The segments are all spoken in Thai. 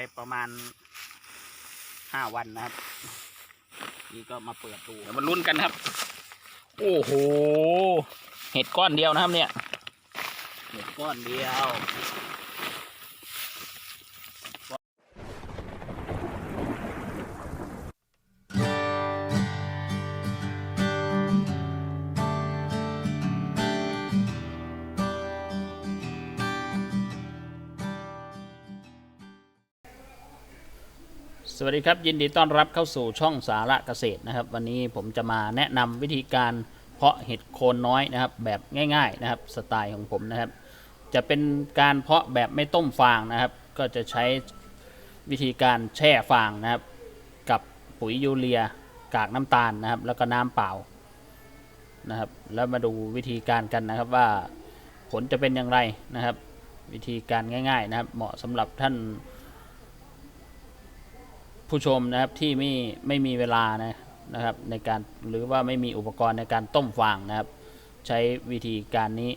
เพาะไปประมาณห้าวันนะครับ นี่ก็มาเปิดดูเดี๋ยวมาลุ้นกันครับ โอ้โห เห็ดก้อนเดียวนะครับเนี่ย เห็ดก้อนเดียว สวัสดีครับ ยินดีต้อนรับเข้าสู่ช่องสาระเกษตรนะครับ วันนี้ผมจะมาแนะนำวิธีการเพาะเห็ดโคนน้อยนะครับ แบบง่ายๆนะครับสไตล์ของผมนะครับ จะเป็นการเพาะแบบไม่ต้มฟางนะครับ ก็จะใช้วิธีการแช่ฟางนะครับ กับปุ๋ยยูเรียกากน้ำตาลนะครับ แล้วก็น้ำเปล่านะครับ แล้วมาดูวิธีการกันนะครับว่าผลจะเป็นอย่างไรนะครับ วิธีการง่าย ๆ นะครับ เหมาะสำหรับท่าน ผู้ชมนะครับที่ไม่ไม่มีเวลานะนะครับในการหรือว่าไม่มีอุปกรณ์ในการต้มฟางนะครับ ใช้วิธีการนี้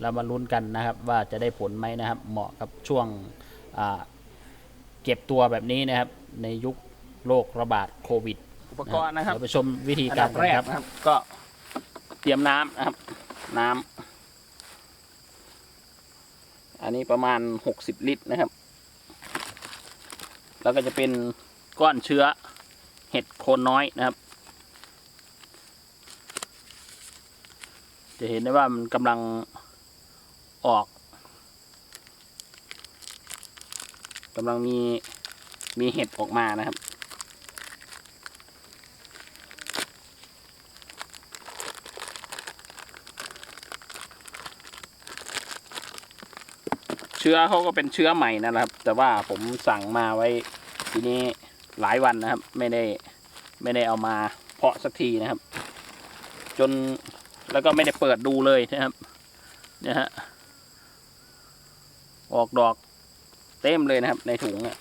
เรามาลุ้นกันนะครับ ว่าจะได้ผลไหมนะครับ เหมาะกับช่วงอ่าเก็บตัวแบบนี้นะครับ ในยุคโรคระบาดโควิด อุปกรณ์นะครับเดี๋ยวไปชมวิธีอันการดับแรกกันนะคครับรับ ก็เตรียมน้ำนะครับ น้ำอันนี้ประมาณหกสิบลิตรนะครับ แล้วก็จะเป็น ก้อนเชื้อเห็ดโคนน้อยนะครับ จะเห็นได้ว่ามันกำลังออกกำลังมีมีเห็ดออกมานะครับ เชื้อเขาก็เป็นเชื้อใหม่นะครับ แต่ว่าผมสั่งมาไว้ทีนี้ หลายวันนะครับ ไม่ได้ไม่ได้เอามาเพาะสักทีนะครับ จนแล้วก็ไม่ได้เปิดดูเลยนะครับเนี่ยฮะออกดอกเต็มเลยนะครับ ในถุงเนี่ย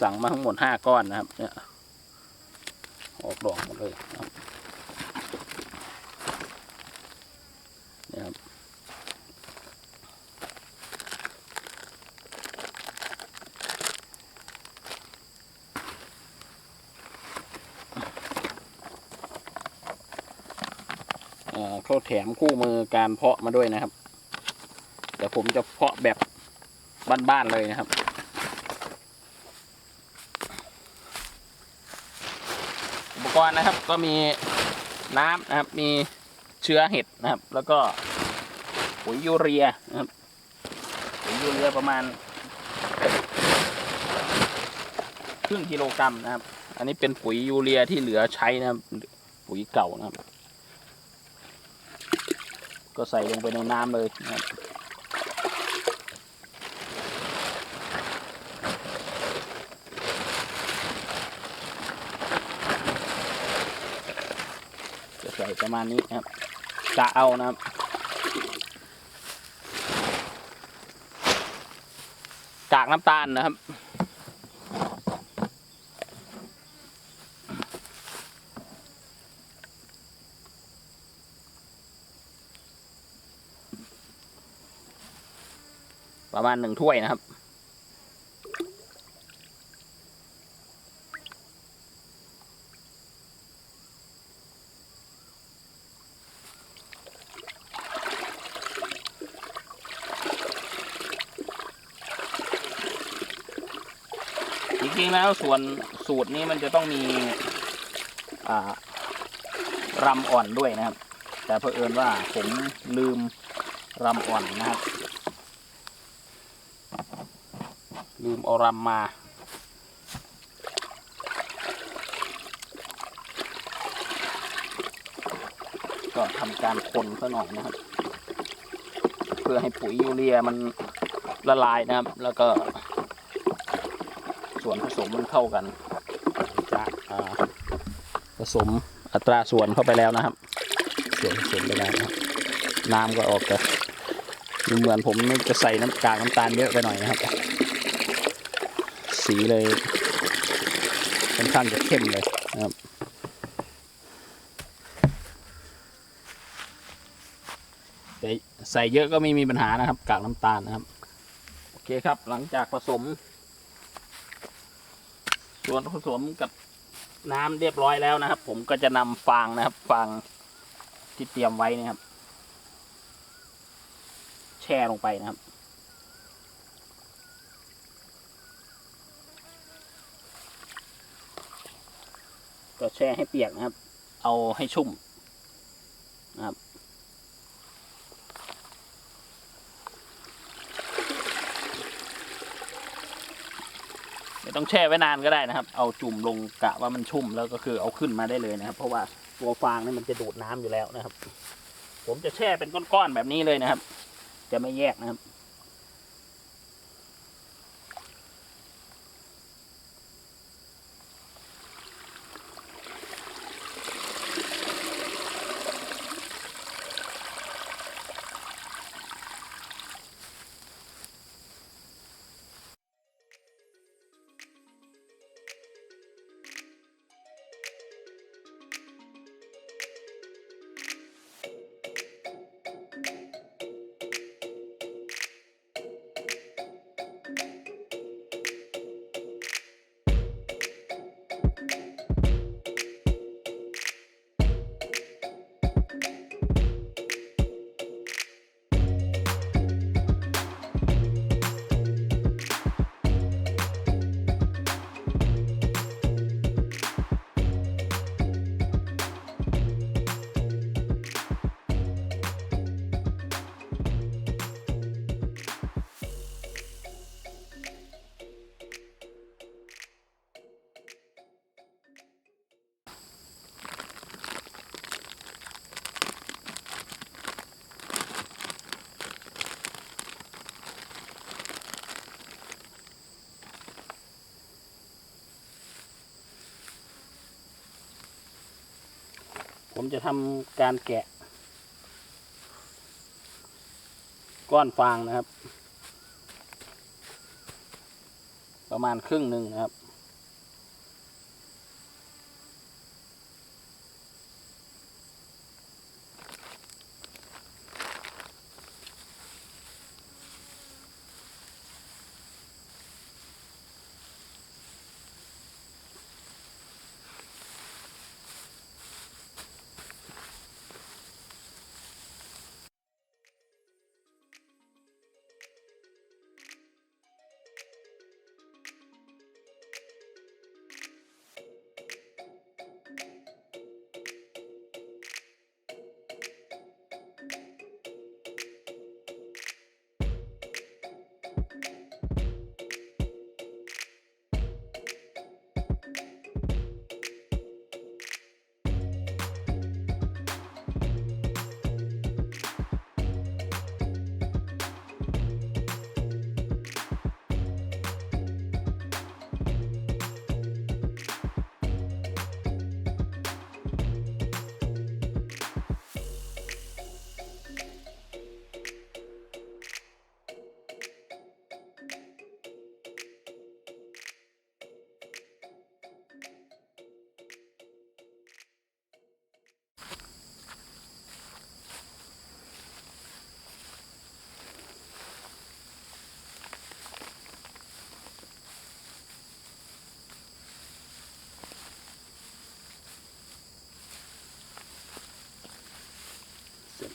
สั่งมาทั้งหมดห้าก้อนนะครับ เนี่ยออกดอกหมดเลยนะครับเนี่ยครับ เอ่อเขา แถมคู่มือการเพาะมาด้วยนะครับเดี๋ยวผมจะเพาะแบบบ้านๆเลยนะครับ อุปกรณ์นะครับก็มีน้ำนะครับ มีเชื้อเห็ดนะครับ แล้วก็ปุ๋ยยูเรียนะครับปุ๋ยยูเรียประมาณครึ่งกิโลกรัมนะครับ อันนี้เป็นปุ๋ยยูเรียที่เหลือใช้นะครับ ปุ๋ยเก่านะครับ ก็ใส่ลงไปในน้ำเลยนะครับจะใส่ประมาณนี้นะครับกะเอานะครับกากน้ำตาลนะครับ ประมาณหนึ่งถ้วยนะครับ จริงๆแล้วส่วนสูตรนี้มันจะต้องมีรำอ่อนด้วยนะครับ แต่เผอิญว่าผมลืมรำอ่อนนะครับ ลืมเอารำมาก็ทำการคนซะหน่อยนะครับ เพื่อให้ปุ๋ยยูเรียมันละลายนะครับ แล้วก็ ส่วนผสมมันเข้ากันจะผสมอัตราส่วนเข้าไปแล้วนะครับ ส่วนผสมไปแล้วนะครับ น้ำก็ออกจะดูเหมือนผมจะใส่น้ำกากน้ำตาลเยอะไปหน่อยนะครับ สีเลยค่อนข้างจะเข้มเลยนะครับใส่ใส่เยอะก็ไม่มีปัญหานะครับ กากน้ำตาลนะครับ โอเคครับ หลังจากผสม ส่วนผสมกับน้ำเรียบร้อยแล้วนะครับ ผมก็จะนำฟางนะครับ ฟางที่เตรียมไว้นะครับ แช่ลงไปนะครับ ก็แช่ให้เปียกนะครับ เอาให้ชุ่มนะครับไม่ต้องแช่ไว้นานก็ได้นะครับ เอาจุ่มลงกะว่ามันชุ่มแล้วก็คือเอาขึ้นมาได้เลยนะครับ เพราะว่าตัวฟางนี่มันจะดูดน้ำอยู่แล้วนะครับ ผมจะแช่เป็นก้อนๆแบบนี้เลยนะครับ จะไม่แยกนะครับ ผมจะทำการแกะ ก้อนฟางนะครับ ประมาณครึ่งหนึ่งนะครับ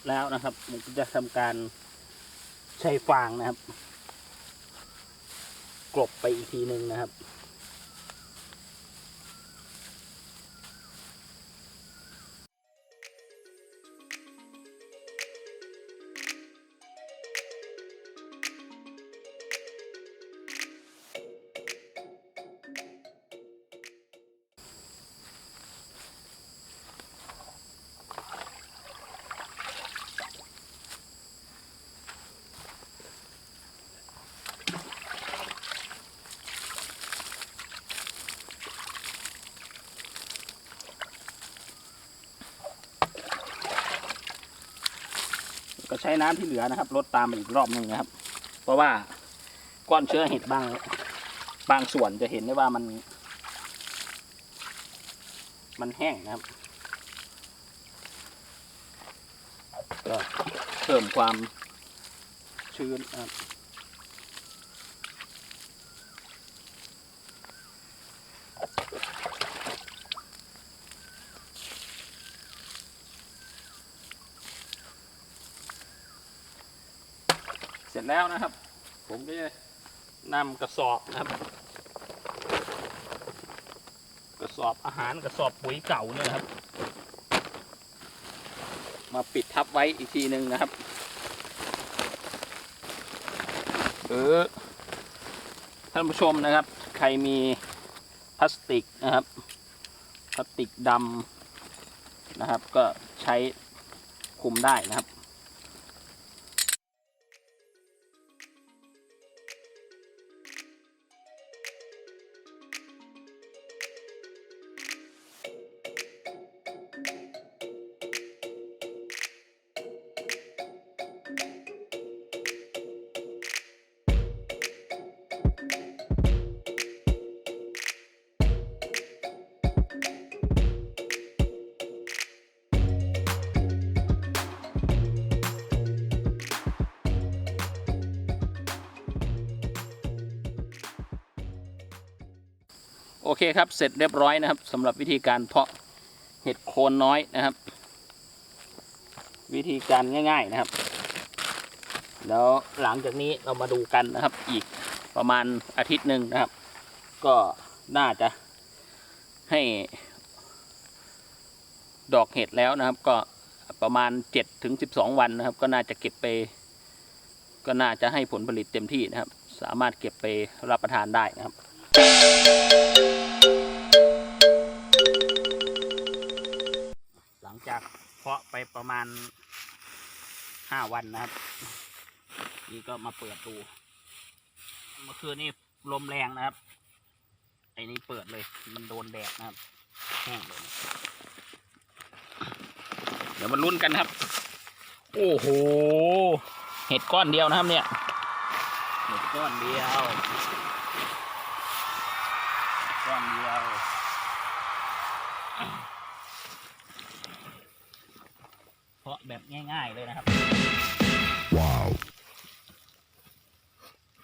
แล้วนะครับผมก็จะทำการใช้ฟางนะครับ กลบไปอีกทีหนึ่งนะครับ ใช้น้ำที่เหลือนะครับลดตามไปอีกรอบหนึ่งนะครับ เพราะว่าก้อนเชื้อเห็ดบางบางส่วนจะเห็นได้ว่ามัน มันแห้งนะครับก็เพิ่มความชื้นนะครับ ร็จแล้วนะครับ ผมก็จะนำกระสอบนะครับ กระสอบอาหารกระสอบปุ๋ยเก่าเนี่ยนะครับ มาปิดทับไว้อีกทีหนึ่งนะครับหรือท่านผู้ชมนะครับ ใครมีพลาสติกนะครับ พลาสติกดำนะครับ ก็ใช้คุมได้นะครับ อเคครับ เสร็จเรียบร้อยนะครับสำหรับวิธีการเพาะเห็ดโคนน้อยนะครับ วิธีการง่าย ๆนะครับ แล้วหลังจากนี้เรามาดูกันนะครับ อีกประมาณอาทิตย์หนึ่งนะครับ ก็น่าจะให้ดอกเห็ดแล้วนะครับ ก็ประมาณ7ถึง12 วันนะครับ ก็น่าจะเก็บไป ก็น่าจะให้ผลผลิตเต็มที่นะครับ สามารถเก็บไปรับประทานได้นะครับ เพาะไปประมาณห้าวันนะครับ นี่ก็มาเปิดดูเมื่อคืนนี่ลมแรงนะครับ ไอ้นี่เปิดเลย มันโดนแดดนะครับแห้งเลยนะเดี๋ยวมาลุ้นกันครับ โอ้โห เห็ดก้อนเดียวนะครับเนี่ย เห็ดก้อนเดียว ก้อนเดียว เพราะ แบบง่าย ๆ เลยนะครับ Wow.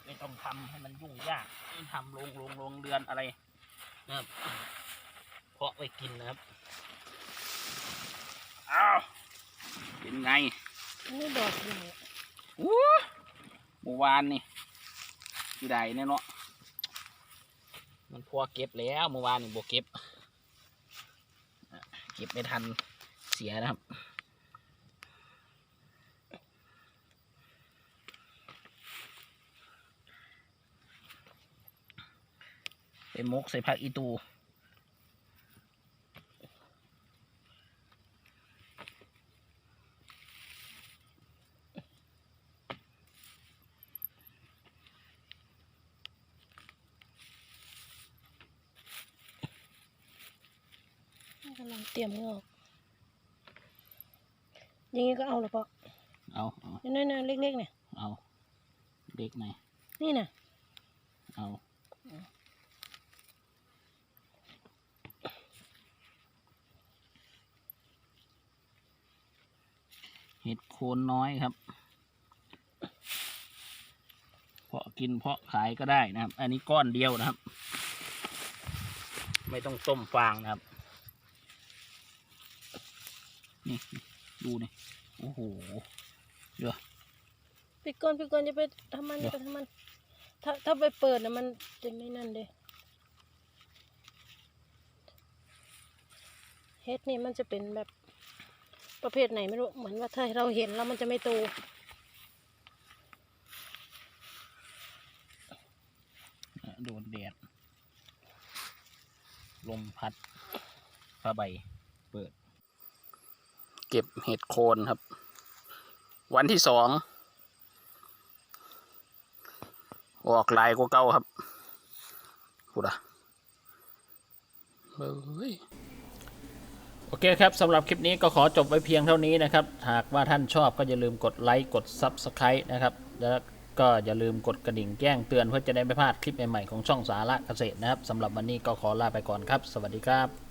ไม่ต้องทำให้มันยุ่งยากไม่ทำลงลงลงเรือนอะไรนะครับเพาะไว้กินนะครับอ้าวเป็นไงนี่ดอกใหญ่อู้เมื่อวานนี่อยู่ใดเนี่ยเนาะมันพอเก็บแล้วเมื่อวานนี่บวเก็บอะเก็บไม่ทันเสียนะครับ เป็นมกใส่ผักอีตูกำลังเตรียมงอกอย่างงี้ก็เอาเหรอปะเอาเอานั่นๆเล็กๆเนี่ยเอา เด็กหน่อยนี่น่ะเอา เห็ดโคนน้อยครับ เพาะกินเพาะขายก็ได้นะครับ อันนี้ก้อนเดียวนะครับ ไม่ต้องต้มฟางนะครับ นี่ดูนี่โอ้โหปิดก่อนปิดก่อนอย่าไปทำมันอย่าไปทำมัน ถ้าถ้าไปเปิดนะมันจะไม่นั่นเด้เฮ็ดนี่มันจะเป็นแบบ ประเภทไหนไม่รู้ เหมือนว่าถ้าเราเห็นแล้วมันจะไม่โตโดนแดด ลมพัดผ้าใบ เปิด เก็บเห็ดโคนครับ วันที่สอง ออกลายกว่าเก่าครับพูดอะเฮ้ย โอเคครับสำหรับคลิปนี้ก็ขอจบไว้เพียงเท่านี้นะครับ หากว่าท่านชอบก็อย่าลืมกดไลค์กด Subscribe นะครับ แล้วก็อย่าลืมกดกระดิ่งแจ้งเตือนเพื่อจะได้ไม่พลาดคลิปใหม่ๆของช่องสาระเกษตรนะครับสำหรับวันนี้ก็ขอลาไปก่อนครับ สวัสดีครับ